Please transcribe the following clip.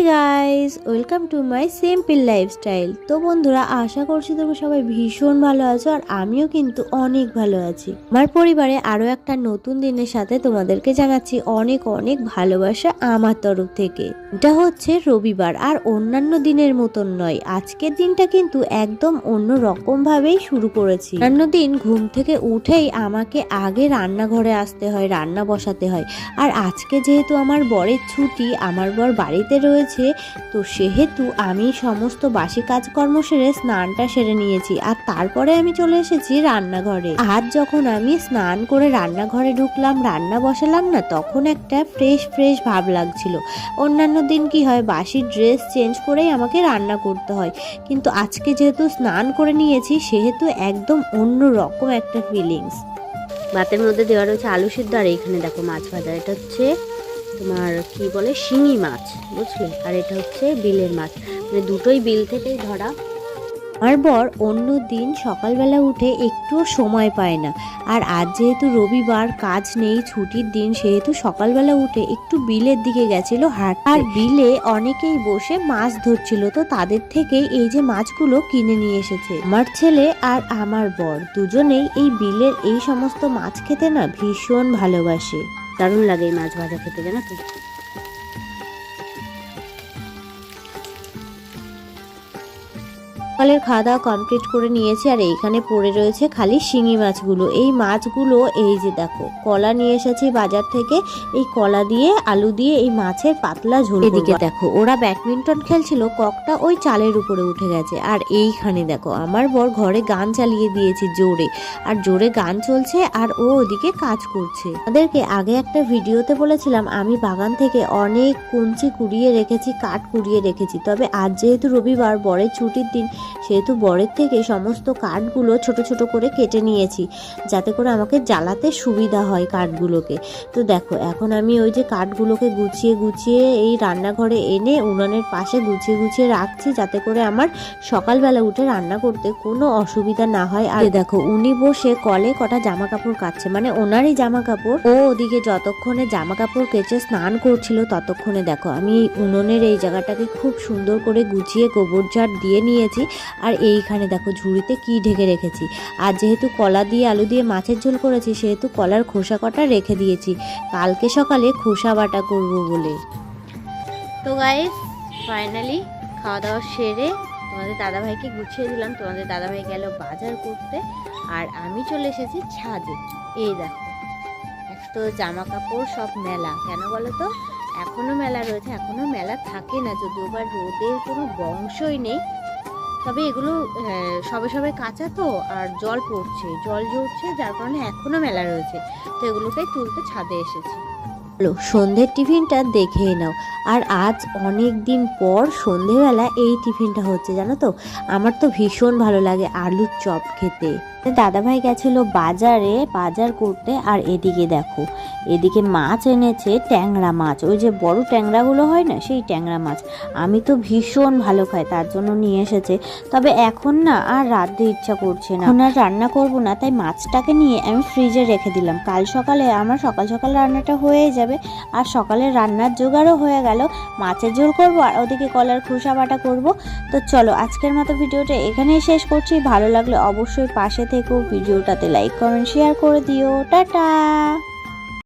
Hey guys welcome to my simple lifestyle তো বন্ধুরা, আশা করছি তোমরা সবাই ভীষণ ভালো আছো আর আমিও কিন্তু অনেক ভালো আছি। আমার পরিবারে আরও একটা নতুন দিনের সাথে তোমাদেরকে জানাচ্ছি অনেক অনেক ভালোবাসা আমার তরফ থেকে। এটা হচ্ছে রবিবার আর অন্যান্য দিনের মতন নয়। আজকের দিনটা কিন্তু একদম অন্য রকম ভাবেই শুরু করেছি। অন্যান্য দিন ঘুম থেকে উঠেই আমাকে আগে রান্নাঘরে আসতে হয়, রান্না বসাতে হয়। আর আজকে যেহেতু আমার বরের ছুটি, আমার বর বাড়িতে রয়েছে তো সেহেতু আমি সমস্ত বাসি কাজকর্ম সেরে স্নানটা সেরে নিয়েছি। আর তারপরে আমি চলে এসেছি রান্নাঘরে। আজ যখন আমি স্নান করে রান্নাঘরে ঢুকলাম, রান্না বসালাম না, তখন একটা ফ্রেশ ফ্রেশ ভাব লাগছিল। অন্যান্য দিন কি হয় বাসি ড্রেস চেঞ্জ করেই আমাকে রান্না করতে হয়। কিন্তু আজকে যেহেতু স্নান করে নিয়েছি, সেহেতু একদম অন্য রকম একটা ফিলিংস ভাতের মধ্যে দেওয়া রয়েছে আলু সিদ্ধ, আর এইখানে দেখো মাছ ভাজা। এটা হচ্ছে তোমার কি বলে, শিঙি মাছ, বুঝলে? আর এটা হচ্ছে বিলের মাছ। মানে দুটোই বিল থেকেই ধরা। আমার বর অন্য দিন সকালবেলা উঠে একটুও সময় পায় না। আর আজ যেহেতু রবিবার, কাজ নেই, ছুটির দিন, সেহেতু সকালবেলা উঠে একটু বিলের দিকে গেছিল হাট আর বিলে অনেকেই বসে মাছ ধরছিল, তো তাদের থেকেই এই যে মাছগুলো কিনে নিয়ে এসেছে। আমার ছেলে আর আমার বর দুজনেই এই বিলের এই সমস্ত মাছ খেতে না ভীষণ ভালোবাসে। দারুণ লাগে এই মাছ ভাজা খেতে জানো তো? সকালের খাওয়া দাওয়া কমপ্লিট করে নিয়েছি আর এইখানে পড়ে রয়েছে খালি শিঙি মাছগুলো। এই মাছগুলো এই যে দেখো, কলা নিয়ে এসেছি বাজার থেকে। এই কলা দিয়ে, আলু দিয়ে এই মাছের পাতলা ঝোল এদিকে দেখো, ওরা ব্যাডমিন্টন খেলছিল, ককটা ওই চালের উপরে উঠে গেছে। আর এইখানে দেখো, আমার বর ঘরে গান চালিয়ে দিয়েছে জোরে। আর জোরে গান চলছে আর ও ওদিকে কাজ করছে। তাদেরকে আগে একটা ভিডিওতে বলেছিলাম, আমি বাগান থেকে অনেক কুঞ্চি কুড়িয়ে রেখেছি, কাঠ কুড়িয়ে রেখেছি। তবে আজ যেহেতু রবিবার, বরের ছুটির দিন সেহেতু বরের থেকে সমস্ত কাঠগুলো ছোট ছোট করে কেটে নিয়েছি, যাতে করে আমাকে জ্বালাতে সুবিধা হয় কাঠগুলোকে। তো দেখো, এখন আমি ওই যে কাঠগুলোকে গুছিয়ে গুছিয়ে এই রান্নাঘরে এনে উনানের পাশে গুছিয়ে গুছিয়ে রাখছি, যাতে করে আমার সকালবেলা উঠে রান্না করতে কোনো অসুবিধা না হয়। আর দেখো, উনি বসে কলে কটা জামা কাপড় কাচ্ছে মানে ওনারই জামা কাপড় ও ওদিকে যতক্ষণে জামা কাপড় কেচে স্নান করছিল, ততক্ষণে দেখো, আমি উনুনের এই জায়গাটাকে খুব সুন্দর করে গুছিয়ে গোবর ঝাড় দিয়ে নিয়েছি। আর এইখানে দেখো ঝুড়িতে কি ঢেকে রেখেছি। আর যেহেতু কলা দিয়ে আলু দিয়ে মাছের ঝোল করেছি, সেহেতু কলার খোসা কটা রেখে দিয়েছি। কালকে সকালে খোসা বাটা করব বলে। তো গাইস ফাইনালি খাওয়া দাওয়া সেরে তোমাদের দাদাভাইকে গুছিয়ে দিলাম। তোমাদের দাদাভাই গেল বাজার করতে। আর আমি চলে এসেছি ছাদে। এই দেখো তো জামা কাপড় সব মেলা। কেন বলো তো? এখনও মেলা রয়েছে, এখনও মেলা থাকে না। যদিও বা রোদের কোনো বংশই নেই। তবে এগুলো সবে সবে কাঁচা তো, আর জল পড়ছে। জল ঝরছে, যার কারণে এখনও মেলা রয়েছে। তো এগুলোকে তুলতে ছাদে এসেছি। চলো সন্ধ্যের টিফিনটা দেখে নাও। আর আজ অনেক দিন পর সন্ধেবেলা এই টিফিনটা হচ্ছে, জানো তো? আমার তো ভীষণ ভালো লাগে আলুর চপ খেতে। দাদাভাই গেছিল বাজারে, বাজার করতে, আর এদিকে দেখো, এদিকে মাছ এনেছে ট্যাংরা মাছ। ওই যে বড় ট্যাংরাগুলো হয় না, সেই ট্যাংরা মাছ। আমি তো ভীষণ ভালো খাই, তার জন্য নিয়ে এসেছে। তবে এখন না, আর রাঁধতে ইচ্ছা করছে না। এখন আর রান্না করব না, তাই মাছটাকে নিয়ে আমি ফ্রিজে রেখে দিলাম। কাল সকালে, আমার সকাল সকাল রান্নাটা হয়ে যাবে আর সকালে রান্নার জোগাড়ও হয়ে গেল। মাছের ঝোল করব আর ওদিকে কলার খোসা বাটা করব। তো চলো, আজকের মতো ভিডিওটা এখানেই শেষ করছি। ভালো লাগলে অবশ্যই পাশে থেকেও ভিডিওটাতে লাইক, কমেন্ট শেয়ার করে দিও। টাটা!